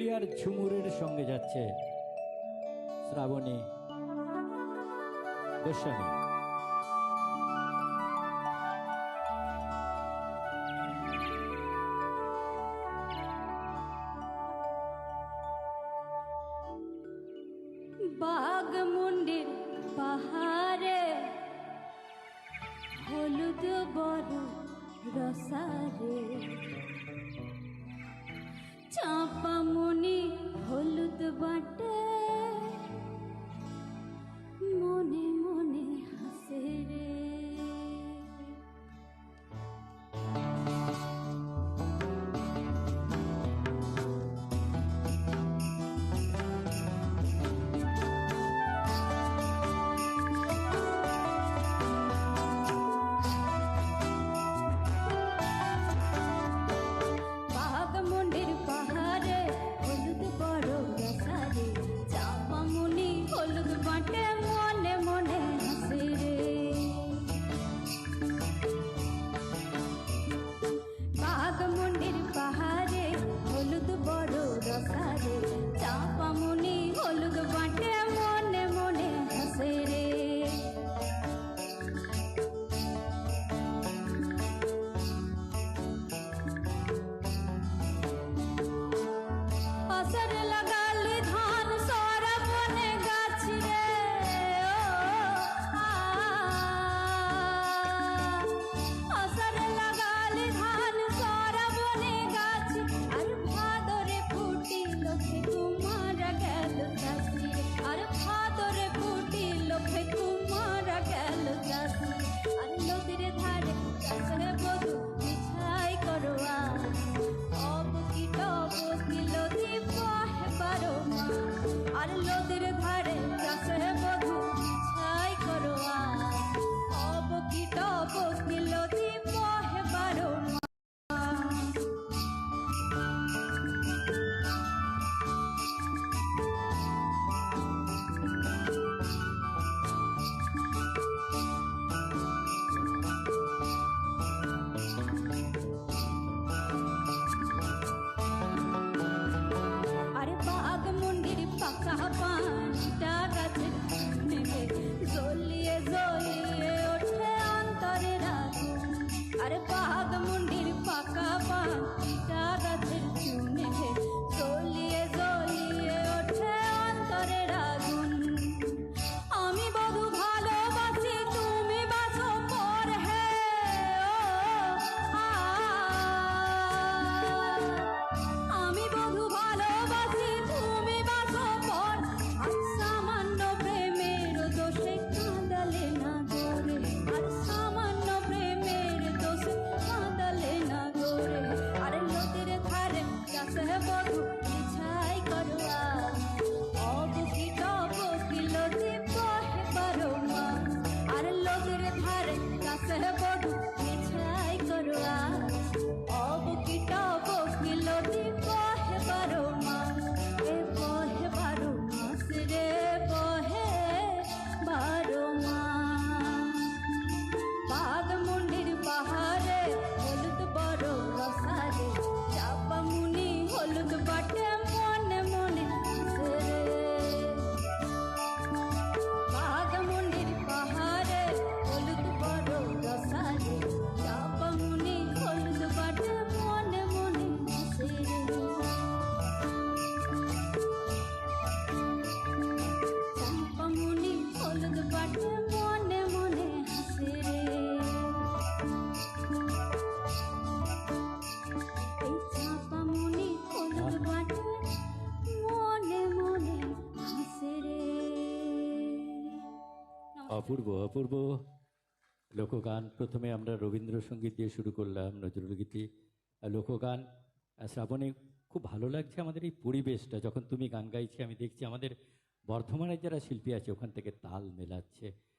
ঢুলিয়ার ঝুমুরের সঙ্গে যাচ্ছে শ্রাবণী। গোস্বামী বাগমুন্ডির পাহাড়ে হলুদ বড় রসারে চাপা the butter अरे पाग मुंडीर पाका पान অপূর্ব অপূর্ব। লোকগান প্রথমে আমরা রবীন্দ্রসঙ্গীত দিয়ে শুরু করলাম নজরুলগীতি লোকগান শ্রাবণে খুব ভালো লাগছে আমাদের এই পরিবেশটা। যখন তুমি গান গাইছি, আমি দেখছি আমাদের বর্ধমানের যারা শিল্পী আছে, ওখান থেকে তাল মেলাচ্ছে।